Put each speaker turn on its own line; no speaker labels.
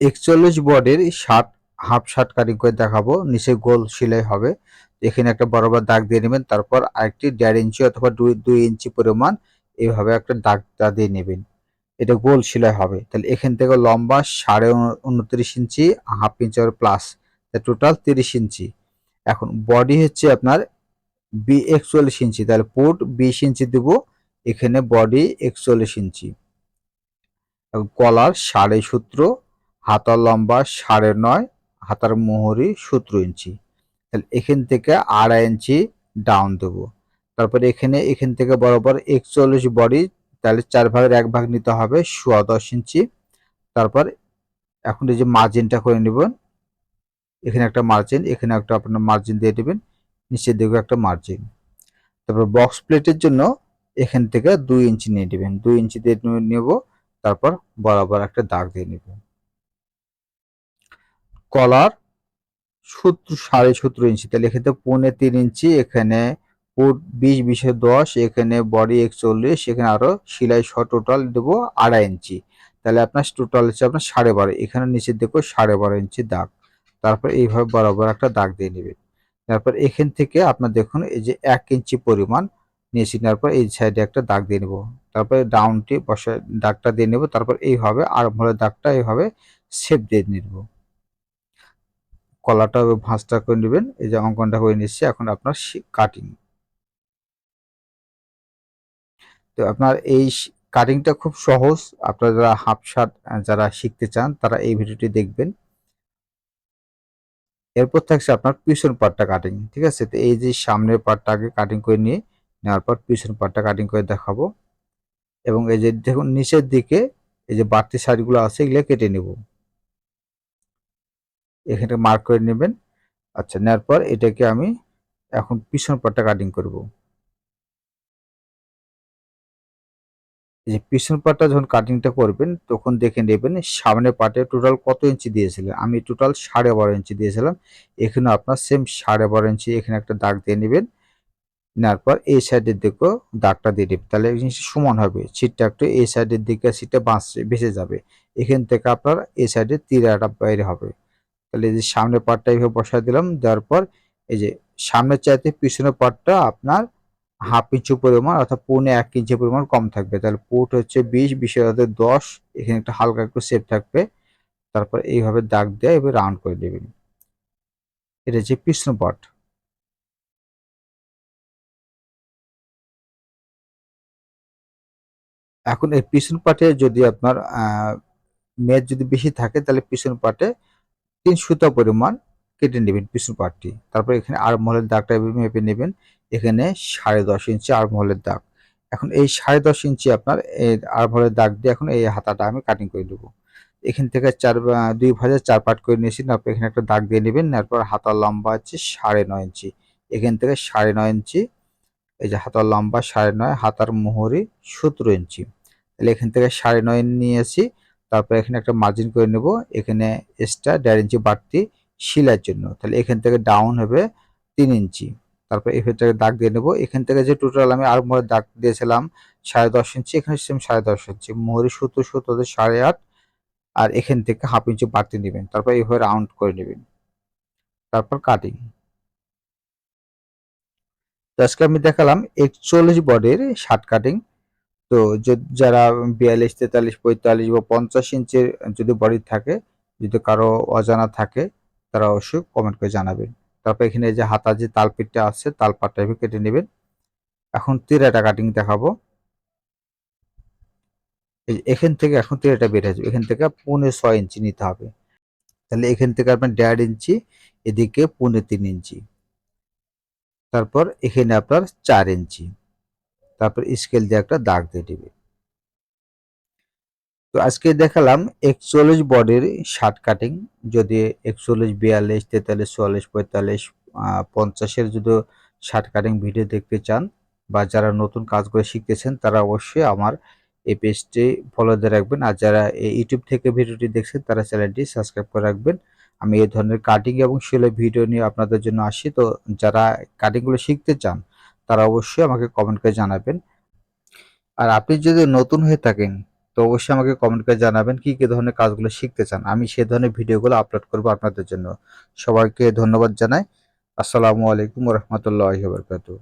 একচল্লিশ বডির shirt half shirt cutting করে দেখাবো। নিচে গোল সেলাই হবে। এখানে একটা বরাবর দাগ দিয়ে নেবেন, তারপর আরেকটি দেড় ইঞ্চি অথবা দুই দুই ইঞ্চি পরিমাণ এইভাবে একটা দাগটা দিয়ে নেবেন। এটা গোল সেলাই হবে। তাহলে এখান থেকে লম্বা সাড়ে উন- উনত্রিশ ইঞ্চি হাফ ইঞ্চি প্লাস টোটাল তিরিশ ইঞ্চি এখন বডি হচ্ছে আপনার বি, একচল্লিশ ইঞ্চি তাহলে পুট বিশ ইঞ্চি দেবো। এখানে বডি একচল্লিশ ইঞ্চি কলার সাড়ে সূত্র হাতার লম্বা সাড়ে নয়, হাতার মোহরি সতেরো ইঞ্চি। তাহলে এখান থেকে আড়াই ইঞ্চি ডাউন দেবো। তারপরে এখানে, এখান থেকে বরাবর একচল্লিশ বডি তাহলে চার ভাগের এক ভাগ নিতে হবে সোয়া দশ ইঞ্চি। তারপর এখন এই যে মার্জিনটা করে নেবেন, এখানে একটা মার্জিন এখানে একটা আপনার মার্জিন দিয়ে দেবেন, নিচের দিকে একটা মার্জিন তারপর বক্স প্লেটের জন্য এখান থেকে দুই ইঞ্চি নিয়ে নেবেন। দুই ইঞ্চি দিয়ে নেব, তারপর বরাবর একটা দাগ দিয়ে নেবেন। কলার সত্তর, সাড়ে সতেরো ইঞ্চি তাহলে এখানে পৌনে তিন ইঞ্চি, এখানে বিশ, বিশে দশ, এখানে বডি একচল্লিশ, এখানে আরও সেলাই সহ টোটাল দেবো আড়াই ইঞ্চি। তাহলে আপনার টোটাল হচ্ছে আপনার সাড়ে বারো, এখানে নিচের দিকেও সাড়ে বারো ইঞ্চি দাগ। তারপর এইভাবে বরাবর একটা দাগ দিয়ে নেবেন তারপর এখান থেকে আপনার দেখুন, এই যে এক ইঞ্চি পরিমাণ নিয়েছি পর এই সাইডে একটা দাগ দিয়ে নেব। তারপরে ডাউনটি বসে দাগটা দিয়ে নেব, তারপর এইভাবে আর ভরের দাগটা এইভাবে শেপ দিয়ে নেব। কলাটা ভাঁজটা করে নেবেন, এই যে অঙ্কনটা হয়ে নিচ্ছে, এখন আপনার কাটিং তো আপনার এই কাটিংটা খুব সহজ, আপনারা যারা হাফ শার্ট যারা শিখতে চান, তারা এই ভিডিওটি দেখবেন। এরপর থাকছে আপনার পিছন পার্টটা কাটিং ঠিক আছে? তো এই যে সামনের পার্টটা আগে কাটিং করে নিয়ে, নেওয়ার পর পিছন পার্টটা কাটিং করে দেখাবো। এবং এই যে দেখুন, নিচের দিকে এই যে বাড়তি শাড়িগুলো আছে, এগুলো কেটে নেব। এখানে মার্ক করে নেবেন। আচ্ছা নেওয়ার পর এটাকে আমি এখন পিছন পাটটা কাটিং করব। যে পিছন পাটটা যখন কাটিংটা করবেন, তখন দেখে নেবেন সামনে পাটে টোটাল কত ইঞ্চি দিয়েছিলেন। আমি টোটাল সাড়ে বারো ইঞ্চি দিয়েছিলাম। এখানে আপনার সেম সাড়ে বারো ইঞ্চি এখানে একটা দাগ দিয়ে নেবেন। নেওয়ার পর এই সাইডের দিকেও দাগটা দিয়ে দেবেন তাহলে সমান হবে। সিটটা একটু এই সাইডের দিকে সিটটা বাঁচছে বেঁচে যাবে। এখান থেকে আপনার এই সাইডে তীরাটা বাইরে হবে। তাহলে যে সামনের পাটটা এইভাবে বসায় দিলাম, দেওয়ার পর এই যে সামনের চাইতে পিছনের পাটটা আপনার হাফ ইঞ্চি পরিমাণ অর্থাৎ পৌনে এক ইঞ্চি পরিমাণ কম থাকবে। তাহলে পুট হচ্ছে বিশ বিশের হাতে দশ, এখানে একটা হালকা একটু সেপ থাকবে। তারপর এইভাবে দাগ দিয়ে এভাবে রাউন্ড করে দেবেন। এটা হচ্ছে পিছন পাট এখন এই পিছন পাটে যদি আপনার মেদ যদি বেশি থাকে, তাহলে পিছন পাটে তিন সুতা পরিমাণ কেটে নেবেন পিছন পাটটি। তারপর এখানে আর মহলের দাগটা মেপে নেবেন। এখানে সাড়ে দশ ইঞ্চি আর মহলের দাগ। এখন এই সাড়ে দশ ইঞ্চি আপনার এই আর মহলের দাগ দিয়ে এখন এই হাতাটা আমি কাটিং করে দেবো এখান থেকে চার দুই ভাজে চার পাট করে নিয়েছি তারপর এখানে একটা দাগ দিয়ে নেবেন। তারপর হাতার লম্বা হচ্ছে সাড়ে নয় ইঞ্চি। এখান থেকে সাড়ে নয় ইঞ্চি, এই যে হাতার লম্বা সাড়ে নয়, হাতার মোহরি সতেরো ইঞ্চি। তাহলে এখান থেকে সাড়ে নয় নিয়েছি তারপর এখানে একটা মার্জিন করে নেব। এখানে এক্সট্রা দেড় ইঞ্চি বাড়তি শিলার জন্য। তাহলে এখান থেকে ডাউন হবে তিন ইঞ্চি তারপর এখানে দাগ দিয়ে নেব। এখান থেকে যে টোটাল আমি আর মোহরের দাগ দিয়েছিলাম, সাড়ে দশ ইঞ্চি এখানে সেম সাড়ে দশ ইঞ্চি মোহরি সুতো সুতো সাড়ে আট আর এখান থেকে হাফ ইঞ্চি বাড়তি নেবেন। তারপর এইভাবে রাউন্ড করে নেবেন। তারপর কাটিং আজকে আমি দেখালাম একচল্লিশ বডির শার্ট কাটিং তো যারা বিয়াল্লিশ, তেতাল্লিশ, পঁয়তাল্লিশ বা পঞ্চাশ ইঞ্চির যদি বডি থাকে, যদি কারও অজানা থাকে, তারা অবশ্যই কমেন্ট করে জানাবেন। তারপর এখানে যে হাতা যে তালপিটটা আছে, তালপাটটা কেটে নেবেন। এখন তিরাটা কাটিং দেখাবো। এখান থেকে এখন তিরাটা বেড়ে যাবে। এখান থেকে পৌনে ছয় ইঞ্চি নিতে হবে। তাহলে এখান থেকে আপনার দেড় ইঞ্চি, এদিকে পৌনে তিন ইঞ্চি। তারপর এখানে আপনার চার ইঞ্চি। তারপর স্কেল দিয়ে একটা দাগ দিয়ে দিবে। তো আজকে দেখালাম একচল্লিশ বডির শার্ট কাটিং যদি একচল্লিশ, বিয়াল্লিশ, তেতাল্লিশ, চুয়াল্লিশ, পঁয়তাল্লিশ পঞ্চাশের যদি শার্ট কাটিং ভিডিও দেখতে চান বা যারা নতুন কাজ করে শিখতেছেন, তারা অবশ্যই আমার এই পেজটি ফলো দিয়ে রাখবেন। আর যারা এই ইউটিউব থেকে ভিডিওটি দেখছেন, তারা চ্যানেলটি সাবস্ক্রাইব করে রাখবেন। আমি এই ধরনের কাটিং এবং সেলাই ভিডিও নিয়ে আপনাদের জন্য আসি তো যারা কাটিংগুলো শিখতে চান তারা অবশ্যই আমাকে কমেন্ট করে জানাবেন। আর আপনি যদি নতুন হয়ে থাকেন, তো অবশ্যই আমাকে কমেন্ট করে জানাবেন কি, কী ধরনের কাজগুলো শিখতে চান। আমি সে ধরনের ভিডিওগুলো আপলোড করব আপনাদের জন্য। সবাইকে ধন্যবাদ জানাই। আসসালামু আলাইকুম রহমতুল্লাহ বরকাতুহ।